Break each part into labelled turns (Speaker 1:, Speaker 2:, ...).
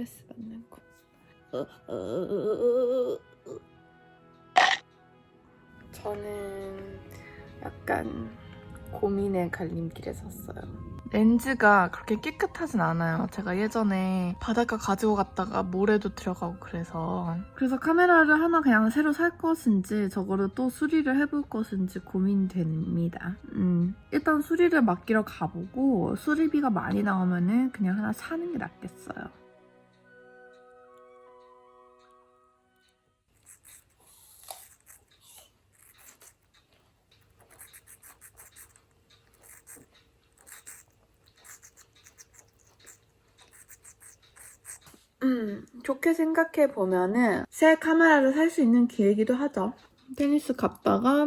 Speaker 1: 스트레스 받는 거. 저는 약간 고민의 갈림길에 섰어요. 렌즈가 그렇게 깨끗하진 않아요. 제가 예전에 바닷가 가지고 갔다가 모래도 들어가고 그래서. 그래서 카메라를 하나 그냥 새로 살 것인지 저거를 또 수리를 해볼 것인지 고민됩니다. 음, 일단 수리를 맡기러 가보고 수리비가 많이 나오면은 그냥 하나 사는 게 낫겠어요. 음, 좋게 생각해 보면은 새 카메라를 살 수 있는 기회이기도 하죠. 테니스 갔다가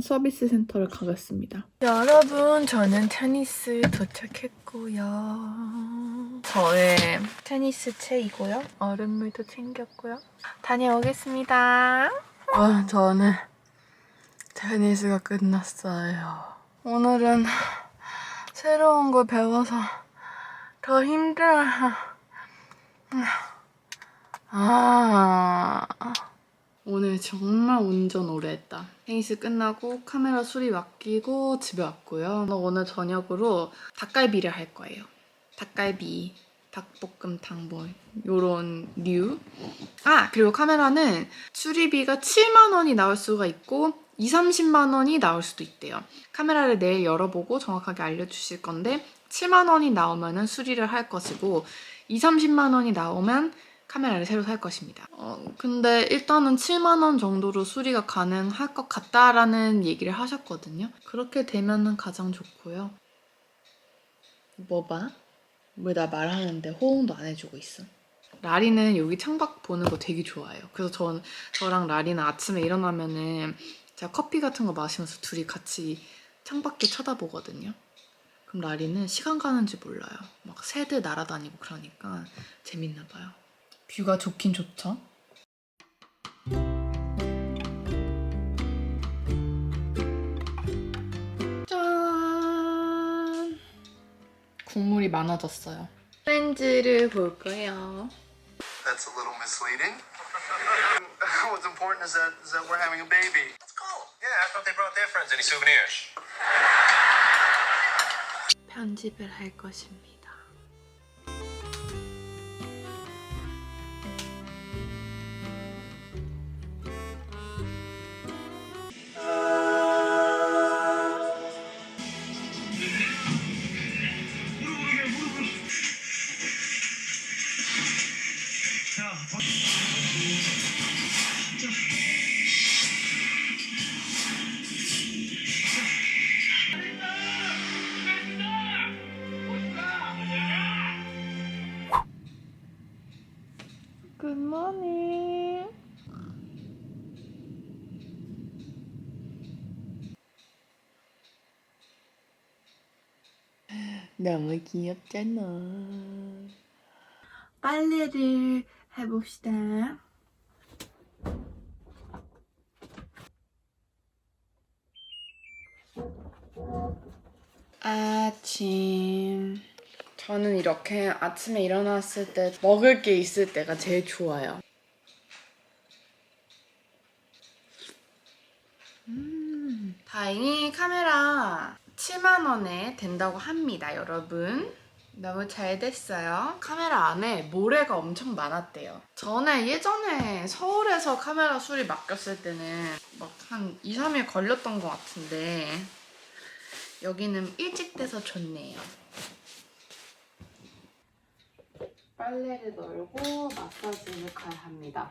Speaker 1: 서비스 센터를 가겠습니다. 여러분, 저는 테니스 도착했고요. 저의 테니스 채이고요. 얼음물도 챙겼고요. 다녀오겠습니다. 와, 저는 테니스가 끝났어요. 오늘은 새로운 걸 배워서 더 힘들어요. 아 오늘 정말 운전 오래 했다. 테니스 끝나고 카메라 수리 맡기고 집에 왔고요. 오늘 저녁으로 닭갈비를 할 거예요. 닭갈비, 닭볶음탕 뭐 요런 류. 아 그리고 카메라는 수리비가 7만 원이 나올 수가 있고 2, 30만 원이 나올 수도 있대요. 카메라를 내일 열어보고 정확하게 알려주실 건데 7만 원이 나오면은 수리를 할 것이고 2, 30만 원이 나오면 카메라를 새로 살 것입니다. 어, 근데 일단은 7만 원 정도로 수리가 가능할 것 같다라는 얘기를 하셨거든요. 그렇게 되면은 가장 좋고요. 뭐 봐? 왜 나 말하는데 호응도 안 해주고 있어? 라리는 여기 창밖 보는 거 되게 좋아해요. 그래서 전, 저랑 라리는 아침에 일어나면은 제가 커피 같은 거 마시면서 둘이 같이 창밖에 쳐다보거든요. 그럼 라리는 시간 가는지 몰라요. 막 새들 날아다니고 그러니까 재밌나 봐요. 뷰가 좋긴 좋죠. 짠! 국물이 많아졌어요. 프렌즈를 볼 거예요.
Speaker 2: That's a little misleading. What's important is that is that we're having a baby.
Speaker 3: Let's go. Yeah, them if they brought their friends any souvenirs.
Speaker 1: 편집을 할 것입니다. Good morning. 너무 귀엽잖아. 빨래를 해봅시다. 아침. 저는 이렇게 아침에 일어났을 때 먹을 게 있을 때가 제일 좋아요. 음, 다행히 카메라 7만원에 된다고 합니다, 여러분. 너무 잘 됐어요. 카메라 안에 모래가 엄청 많았대요. 전에 예전에 서울에서 카메라 수리 맡겼을 때는 막 한 2, 3일 걸렸던 것 같은데 여기는 일찍 돼서 좋네요. 빨래를 널고 마사지를 가야 합니다.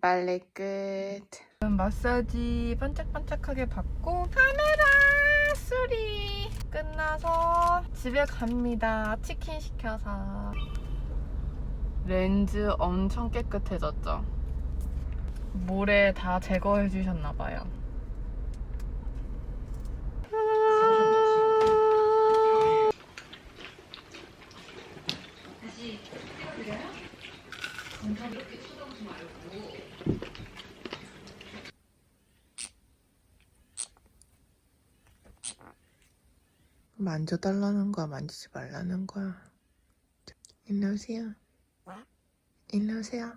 Speaker 1: 빨래 끝. 마사지 반짝반짝하게 받고 카메라 수리 끝나서 집에 갑니다. 치킨 시켜서. 렌즈 엄청 깨끗해졌죠? 모래 다 제거해 주셨나 봐요. 만져달라는 거야, 만지지 말라는 거야. 일로 오세요. 일로 오세요.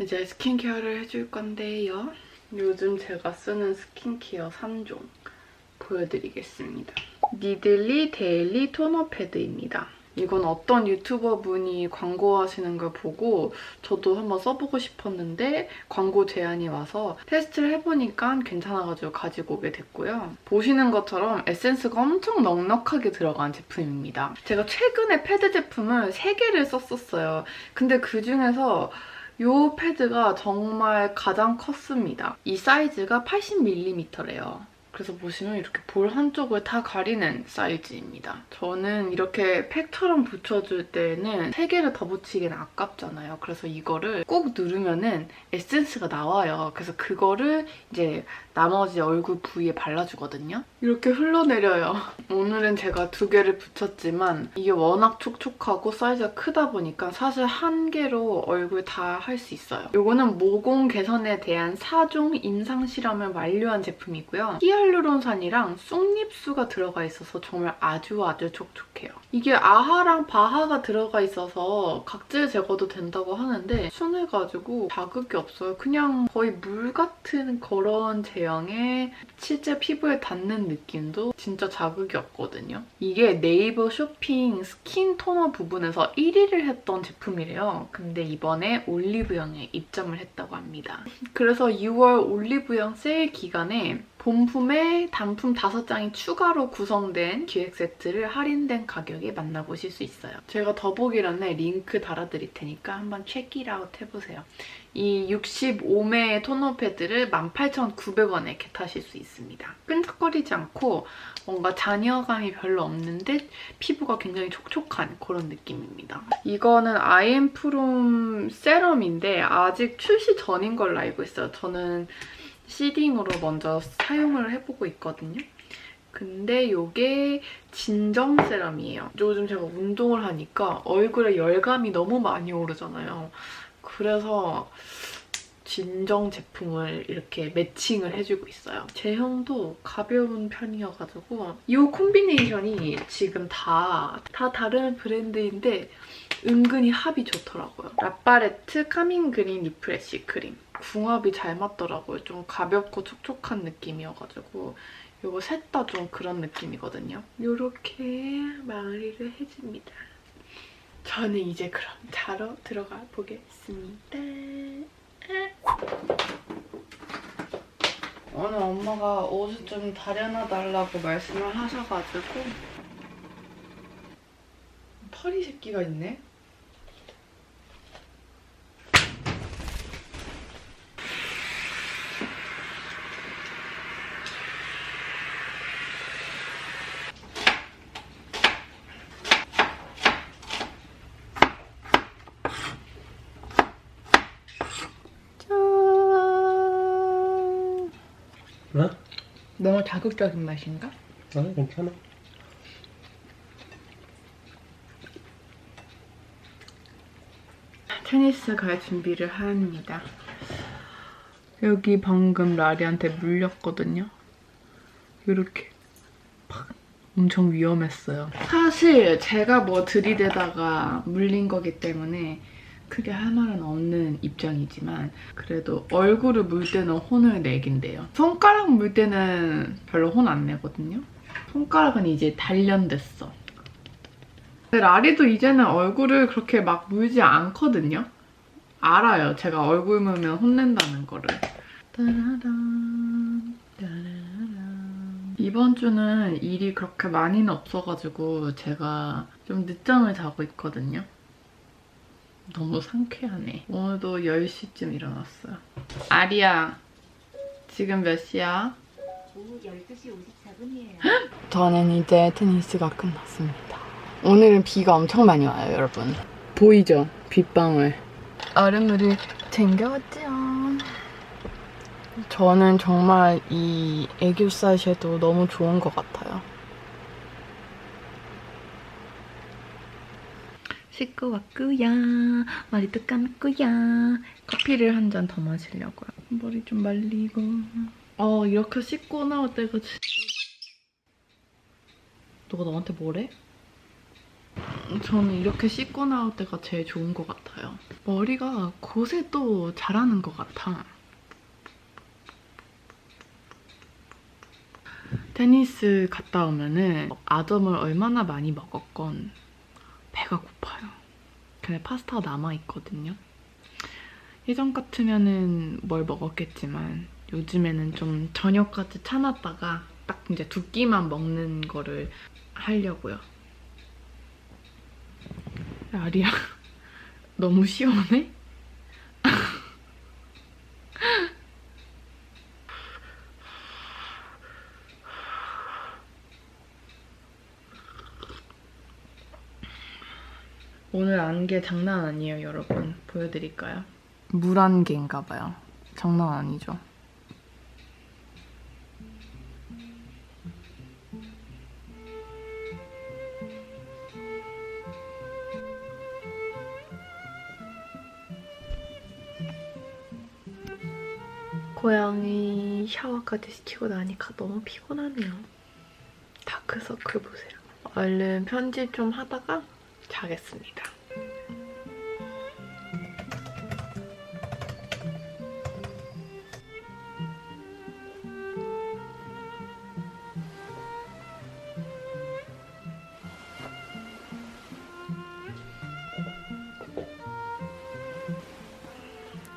Speaker 1: 이제 스킨케어를 해줄 건데요. 요즘 제가 쓰는 스킨케어 3종 보여드리겠습니다. 니들리 데일리 토너 패드입니다. 이건 어떤 유튜버 분이 광고하시는 걸 보고 저도 한번 써보고 싶었는데 광고 제안이 와서 테스트를 해보니까 괜찮아가지고 가지고 오게 됐고요. 보시는 것처럼 에센스가 엄청 넉넉하게 들어간 제품입니다. 제가 최근에 패드 제품을 3개를 썼었어요. 근데 그 중에서 이 패드가 정말 가장 컸습니다. 이 사이즈가 80mm래요. 그래서 보시면 이렇게 볼 한쪽을 다 가리는 사이즈입니다. 저는 이렇게 팩처럼 붙여줄 때는 세 개를 더 붙이기는 아깝잖아요. 그래서 이거를 꼭 누르면은 에센스가 나와요. 그래서 그거를 이제 나머지 얼굴 부위에 발라주거든요. 이렇게 흘러내려요. 오늘은 제가 두 개를 붙였지만 이게 워낙 촉촉하고 사이즈가 크다 보니까 사실 한 개로 얼굴 다 할 수 있어요. 이거는 모공 개선에 대한 4종 임상 실험을 완료한 제품이고요. 히알루론산이랑 쑥잎수가 들어가 있어서 정말 아주 아주 촉촉해요. 이게 아하랑 바하가 들어가 있어서 각질 제거도 된다고 하는데 순해가지고 자극이 없어요. 그냥 거의 물 같은 그런 제 형에 실제 피부에 닿는 느낌도 진짜 자극이 없거든요. 이게 네이버 쇼핑 스킨 토너 부분에서 1위를 했던 제품이래요. 근데 이번에 올리브영에 입점을 했다고 합니다. 그래서 6월 올리브영 세일 기간에 본품에 단품 5장이 추가로 구성된 기획 세트를 할인된 가격에 만나보실 수 있어요. 제가 더보기란에 링크 달아드릴 테니까 한번 체크아웃 해보세요. 이 65매의 토너 패드를 18,900원에 겟하실 수 있습니다. 끈적거리지 않고 뭔가 잔여감이 별로 없는데 피부가 굉장히 촉촉한 그런 느낌입니다. 이거는 아이엠프롬 세럼인데 아직 출시 전인 걸로 알고 있어요. 저는 시딩으로 먼저 사용을 해보고 있거든요. 근데 이게 진정 세럼이에요. 요즘 제가 운동을 하니까 얼굴에 열감이 너무 많이 오르잖아요. 그래서 진정 제품을 이렇게 매칭을 해주고 있어요. 제형도 가벼운 편이어가지고 이 콤비네이션이 지금 다, 다 다른 브랜드인데 은근히 합이 좋더라고요. 라파레트 카밍 그린 리프레쉬 크림. 궁합이 잘 맞더라고요. 좀 가볍고 촉촉한 느낌이어가지고 이거 셋 다 좀 그런 느낌이거든요. 이렇게 마무리를 해줍니다. 저는 이제 그럼 자러 들어가 보겠습니다. 오늘 엄마가 옷을 좀 다려놔달라고 말씀을 하셔가지고 털이 새끼가 있네? 너무 자극적인 맛인가?
Speaker 4: 아, 괜찮아.
Speaker 1: 테니스 갈 준비를 합니다. 여기 방금 라리한테 물렸거든요. 이렇게 팍 엄청 위험했어요. 사실 제가 뭐 들이대다가 물린 거기 때문에 크게 할 말은 없는 입장이지만 그래도 얼굴을 물 때는 혼을 내긴 돼요. 손가락 물 때는 별로 혼 안 내거든요. 손가락은 이제 단련됐어. 라리도 이제는 얼굴을 그렇게 막 물지 않거든요. 알아요. 제가 얼굴 물면 혼낸다는 거를. 따라란, 따라란. 이번 주는 일이 그렇게 많이는 없어가지고 제가 좀 늦잠을 자고 있거든요. 너무 상쾌하네. 오늘도 10시쯤 일어났어요. 아리야, 지금 몇 시야?
Speaker 5: 오후 12시 54분이에요.
Speaker 1: 저는 이제 테니스가 끝났습니다. 오늘은 비가 엄청 많이 와요, 여러분. 보이죠? 빗방울. 얼음물을 챙겨왔죠. 저는 정말 이 애교살 섀도우 너무 좋은 것 같아요. 씻고 왔구야. 머리도 감고야. 커피를 한 잔 더 마시려고요. 머리 좀 말리고. 어, 이렇게 씻고 나올 때가 진짜... 너가 나한테 뭐래? 저는 이렇게 씻고 나올 때가 제일 좋은 것 같아요. 머리가 곳에 또 잘하는 것 같아. 테니스 갔다 오면은 아점을 얼마나 많이 먹었건 배가 고파요. 근데 파스타가 남아있거든요. 예전 같으면은 뭘 먹었겠지만 요즘에는 좀 저녁까지 차놨다가 딱 이제 두 끼만 먹는 거를 하려고요. 아리야, 너무 시원해? 오늘 안개 장난 아니에요, 여러분. 보여드릴까요? 물 안개인가 봐요. 장난 아니죠? 고양이 샤워까지 시키고 나니까 너무 피곤하네요. 다크서클 보세요. 얼른 편집 좀 하다가 자겠습니다.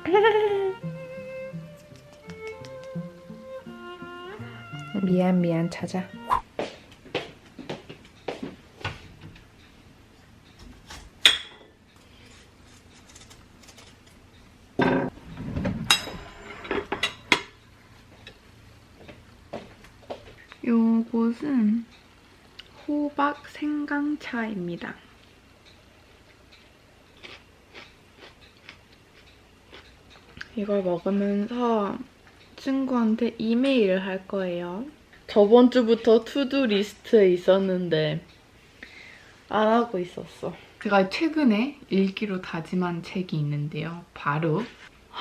Speaker 1: 미안 미안 찾아. 요것은 호박 생강차입니다. 이걸 먹으면서 친구한테 이메일을 할 거예요. 저번 주부터 투두 리스트에 있었는데 안 하고 있었어. 제가 최근에 읽기로 다짐한 책이 있는데요. 바로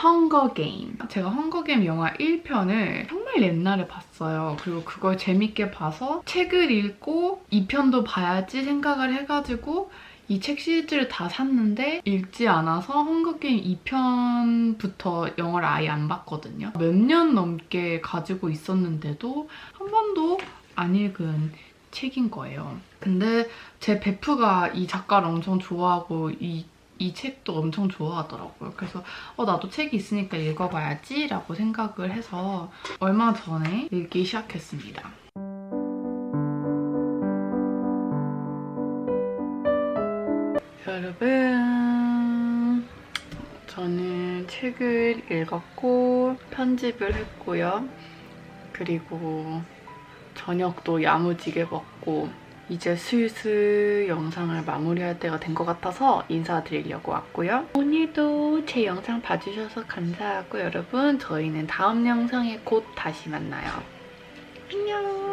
Speaker 1: 헝거 게임. 제가 헝거 게임 영화 1편을 정말 옛날에 봤어요. 그리고 그걸 재밌게 봐서 책을 읽고 2편도 봐야지 생각을 해가지고 이 책 시리즈를 다 샀는데 읽지 않아서 헝거 게임 2편부터 영화를 아예 안 봤거든요. 몇 년 넘게 가지고 있었는데도 한 번도 안 읽은 책인 거예요. 근데 제 베프가 이 작가를 엄청 좋아하고 이, 이 책도 엄청 좋아하더라고요. 그래서 어, 나도 책이 있으니까 읽어봐야지 라고 생각을 해서 얼마 전에 읽기 시작했습니다. 여러분 저는 책을 읽었고 편집을 했고요. 그리고 저녁도 야무지게 먹고 이제 슬슬 영상을 마무리할 때가 된 것 같아서 인사드리려고 왔고요. 오늘도 제 영상 봐주셔서 감사하고 여러분 저희는 다음 영상에 곧 다시 만나요. 안녕